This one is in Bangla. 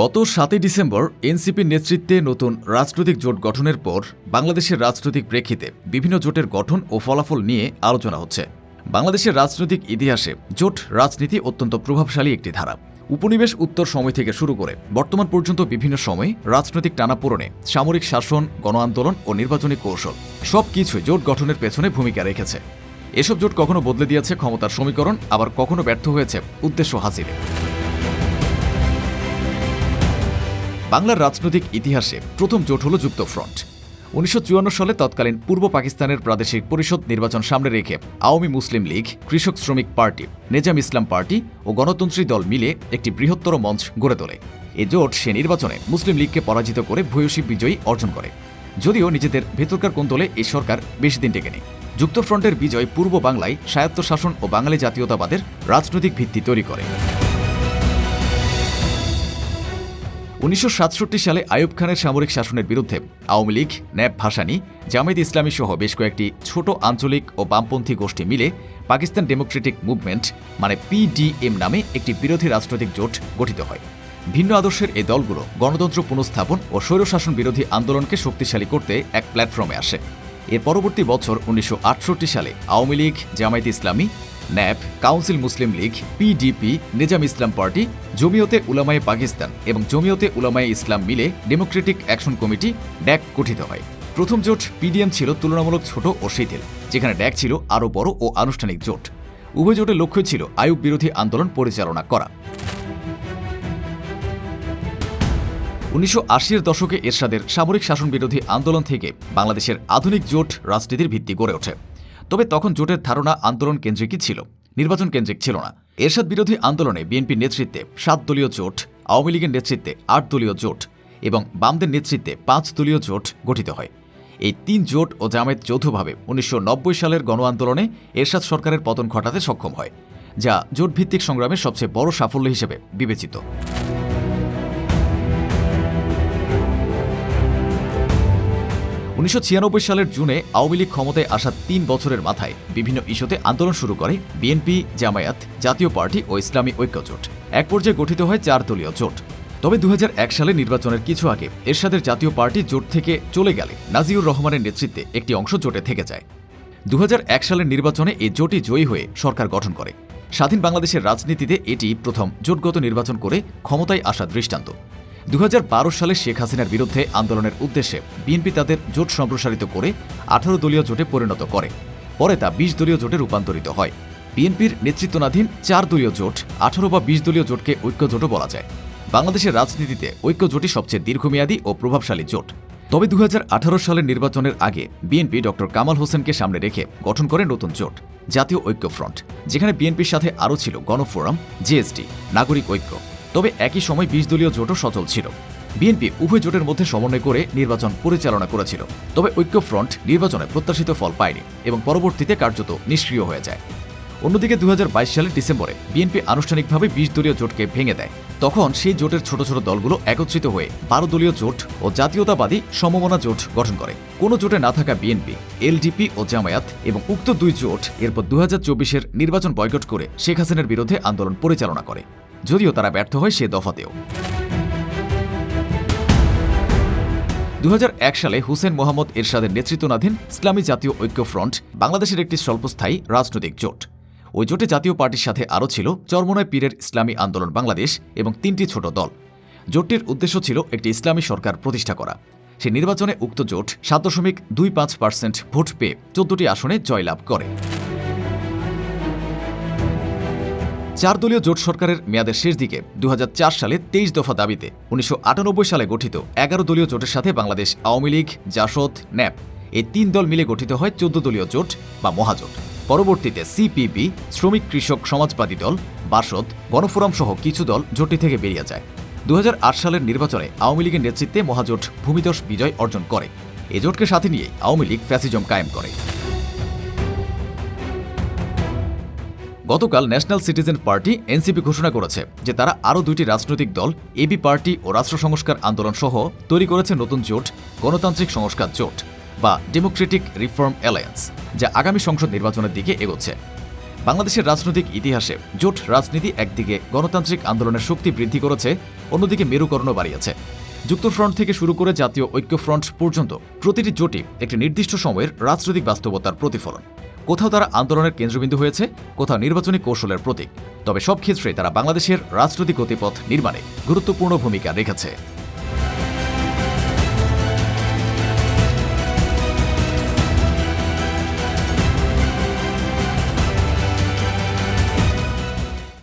গত সাতই ডিসেম্বর এনসিপির নেতৃত্বে নতুন রাজনৈতিক জোট গঠনের পর বাংলাদেশের রাজনৈতিক প্রেক্ষিতে বিভিন্ন জোটের গঠন ও ফলাফল নিয়ে আলোচনা হচ্ছে। বাংলাদেশের রাজনৈতিক ইতিহাসে জোট রাজনীতি অত্যন্ত প্রভাবশালী একটি ধারা। উপনিবেশ উত্তর সময় থেকে শুরু করে বর্তমান পর্যন্ত বিভিন্ন সময়ে রাজনৈতিক টানাপোড়নে সামরিক শাসন গণ আন্দোলন ও নির্বাচনী কৌশল সব কিছুই জোট গঠনের পেছনে ভূমিকা রেখেছে। এসব জোট কখনো বদলে দিয়েছে ক্ষমতার সমীকরণ, আবার কখনো ব্যর্থ হয়েছে উদ্দেশ্য হাসিলে। বাংলার রাজনৈতিক ইতিহাসে প্রথম জোট হল যুক্তফ্রন্ট। উনিশশো চুয়ান্ন সালে তৎকালীন পূর্ব পাকিস্তানের প্রাদেশিক পরিষদ নির্বাচন সামনে রেখে আওয়ামী মুসলিম লীগ, কৃষক শ্রমিক পার্টি, নেজাম ইসলাম পার্টি ও গণতন্ত্রী দল মিলে একটি বৃহত্তর মঞ্চ গড়ে তোলে। এ জোট সে নির্বাচনে মুসলিম লীগকে পরাজিত করে ভূয়সী বিজয়ী অর্জন করে। যদিও নিজেদের ভেতরকার কোন্দলে এই সরকার বেশি দিন টেকেনি। যুক্তফ্রন্টের বিজয় পূর্ব বাংলায় স্বায়ত্তশাসন ও বাঙালি জাতীয়তাবাদের রাজনৈতিক ভিত্তি তৈরি করে। উনিশশো সাতষট্টি সালে আয়ুব খানের সামরিক শাসনের বিরুদ্ধে আওয়ামী লীগ, ন্যাপ ভাসানী, জামায়াত ইসলামী সহ বেশ কয়েকটি ছোট আঞ্চলিক ও বামপন্থী গোষ্ঠী মিলে পাকিস্তান ডেমোক্রেটিক মুভমেন্ট মানে পিডিএম নামে একটি বিরোধী রাজনৈতিক জোট গঠিত হয়। ভিন্ন আদর্শের এই দলগুলো গণতন্ত্র পুনঃস্থাপন ও স্বৈরশাসন বিরোধী আন্দোলনকে শক্তিশালী করতে এক প্ল্যাটফর্মে আসে। এর পরবর্তী বছর উনিশশো আটষট্টি সালে Awami League, Jamaat Islami NAP, council Muslim League PDP Nizam Islam party, Jamiat Ulema Pakistan এবং জমিয়তে উলামায়ে ইসলাম মিলে ডেমোক্রেটিক অ্যাকশন কমিটি ড্যাক গঠিত হয়। প্রথম জোট পিডিএম ছিল তুলনামূলক ছোট ও শিথিল, যেখানে ড্যাক ছিল আরও বড় ও আনুষ্ঠানিক জোট। উভয় জোটের লক্ষ্য ছিল আয়ুব বিরোধী আন্দোলন পরিচালনা করা। উনিশশো আশির দশকে এরশাদের সামরিক শাসন বিরোধী আন্দোলন থেকে বাংলাদেশের আধুনিক জোট রাজনীতির ভিত্তি গড়ে ওঠে। তবে তখন জোটের ধারণা আন্দোলন কেন্দ্রিকই ছিল, নির্বাচন কেন্দ্রিক ছিল না। এরশাদ বিরোধী আন্দোলনে বিএনপির নেতৃত্বে সাত দলীয় জোট, আওয়ামী লীগের নেতৃত্বে আট দলীয় জোট এবং বামদের নেতৃত্বে পাঁচ দলীয় জোট গঠিত হয়। এই তিন জোট ও জামায়াত যৌথভাবে উনিশশো নব্বই সালের গণ আন্দোলনে এরশাদ সরকারের পতন ঘটাতে সক্ষম হয়, যা জোটভিত্তিক সংগ্রামের সবচেয়ে বড় সাফল্য হিসেবে বিবেচিত। উনিশশো ছিয়ানব্বই সালের জুনে আওয়ামী লীগ ক্ষমতায় আসা তিন বছরের মাথায় বিভিন্ন ইস্যুতে আন্দোলন শুরু করে বিএনপি, জামায়াত, জাতীয় পার্টি ও ইসলামী ঐক্য জোট এক পর্যায়ে গঠিত হয় চার দলীয় জোট। তবে দু সালে নির্বাচনের কিছু আগে এরশাদের জাতীয় পার্টি জোট থেকে চলে গেলে নাজিউর রহমানের নেতৃত্বে একটি অংশ জোটে থেকে যায়। দু হাজার এক সালের নির্বাচনে এই জোটই জয়ী হয়ে সরকার গঠন করে। স্বাধীন বাংলাদেশের রাজনীতিতে এটি প্রথম জোটগত নির্বাচন করে ক্ষমতায় আসা দৃষ্টান্ত। দু হাজার বারো সালে শেখ হাসিনার বিরুদ্ধে আন্দোলনের উদ্দেশ্যে বিএনপি তাদের জোট সম্প্রসারিত করে আঠারো দলীয় জোটে পরিণত করে। পরে তা বিশ দলীয় জোটে রূপান্তরিত হয়। বিএনপির নেতৃত্বাধীন চার দলীয় জোট আঠারো বা বিশ দলীয় জোটকে ঐক্য জোটও বলা যায়। বাংলাদেশের রাজনীতিতে ঐক্য জোটই সবচেয়ে দীর্ঘমেয়াদী ও প্রভাবশালী জোট। তবে দু হাজার আঠারো সালের নির্বাচনের আগে বিএনপি ড. কামাল হোসেনকে সামনে রেখে গঠন করে নতুন জোট, জাতীয় ঐক্য ফ্রন্ট, যেখানে বিএনপির সাথে আরও ছিল গণফোরাম জেএসডি নাগরিক ঐক্য। তবে একই সময় বিশ দলীয় জোটও সচল ছিল। বিএনপি উভয় জোটের মধ্যে সমন্বয় করে নির্বাচন পরিচালনা করেছিল, তবে ঐক্যফ্রন্ট নির্বাচনে প্রত্যাশিত ফল পায়নি এবং পরবর্তীতে কার্যত নিষ্ক্রিয় হয়ে যায়। অন্যদিকে দু হাজার বাইশ সালের ডিসেম্বরে বিএনপি আনুষ্ঠানিকভাবে বিশ দলীয় জোটকে ভেঙে দেয়। তখন সেই জোটের ছোট ছোট দলগুলো একত্রিত হয়ে বারো দলীয় জোট ও জাতীয়তাবাদী সমমনা জোট গঠন করে। কোনো জোটে না থাকা বিএনপি, এলডিপি ও জামায়াত এবং উক্ত দুই জোট এরপর দু হাজার নির্বাচন বয়কট করে শেখ হাসিনার বিরুদ্ধে আন্দোলন পরিচালনা করে। যদিও তারা ব্যর্থ হয় সে দফাতেও। দু হাজার এক সালে হুসেন মোহাম্মদ এরশাদের নেতৃত্বাধীন ইসলামী জাতীয় ঐক্য ফ্রন্ট বাংলাদেশের একটি স্বল্পস্থায়ী রাজনৈতিক জোট। ওই জোটে জাতীয় পার্টির সাথে আরও ছিল চরমনায় পীরের ইসলামী আন্দোলন বাংলাদেশ এবং তিনটি ছোট দল। জোটটির উদ্দেশ্য ছিল একটি ইসলামী সরকার প্রতিষ্ঠা করা। সে নির্বাচনে উক্ত জোট সাত দশমিক দুই পাঁচ পার্সেন্ট ভোট পেয়ে চোদ্দটি আসনে জয়লাভ করে। চার দলীয় জোট সরকারের মেয়াদের শেষ দিকে দুহাজার চার সালে তেইশ দফা দাবিতে উনিশশো আটানব্বই সালে গঠিত এগারো দলীয় জোটের সাথে বাংলাদেশ আওয়ামী লীগ, জাসদ, ন্যাপ এই তিন দল মিলে গঠিত হয় চোদ্দ দলীয় জোট বা মহাজোট। পরবর্তীতে সিপিবি, শ্রমিক কৃষক সমাজবাদী দল, বাসদ, গণফোরাম সহ কিছু দল জোটটি থেকে বেরিয়ে যায়। দু হাজার আট সালের নির্বাচনে আওয়ামী লীগের নেতৃত্বে মহাজোট ভূমিদস বিজয় অর্জন করে। এ জোটকে সাথে নিয়ে আওয়ামী লীগ ফ্যাসিজম কায়েম করে। গতকাল ন্যাশনাল সিটিজেন পার্টি এনসিপি ঘোষণা করেছে যে তারা আরও দুইটি রাজনৈতিক দল, এবি পার্টি ও রাষ্ট্র সংস্কার আন্দোলন সহ তৈরি করেছে নতুন জোট, গণতান্ত্রিক সংস্কার জোট বা ডেমোক্রেটিক রিফর্ম অ্যালায়েন্স যা আগামী সংসদ নির্বাচনের দিকে এগোচ্ছে। বাংলাদেশের রাজনৈতিক ইতিহাসে জোট রাজনীতি একদিকে গণতান্ত্রিক আন্দোলনের শক্তি বৃদ্ধি করেছে, অন্যদিকে মেরুকরণও বাড়িয়েছে। যুক্তফ্রন্ট থেকে শুরু করে জাতীয় ঐক্যফ্রন্ট পর্যন্ত প্রতিটি জোটই একটি নির্দিষ্ট সময়ের রাজনৈতিক বাস্তবতার প্রতিফলন। কোথাও তারা আন্দোলনের কেন্দ্রবিন্দু হয়েছে, কোথাও নির্বাচনী কৌশলের প্রতীক। তবে সব ক্ষেত্রে তারা বাংলাদেশের রাজনৈতিক গতিপথ নির্মাণে গুরুত্বপূর্ণ ভূমিকা রেখেছে।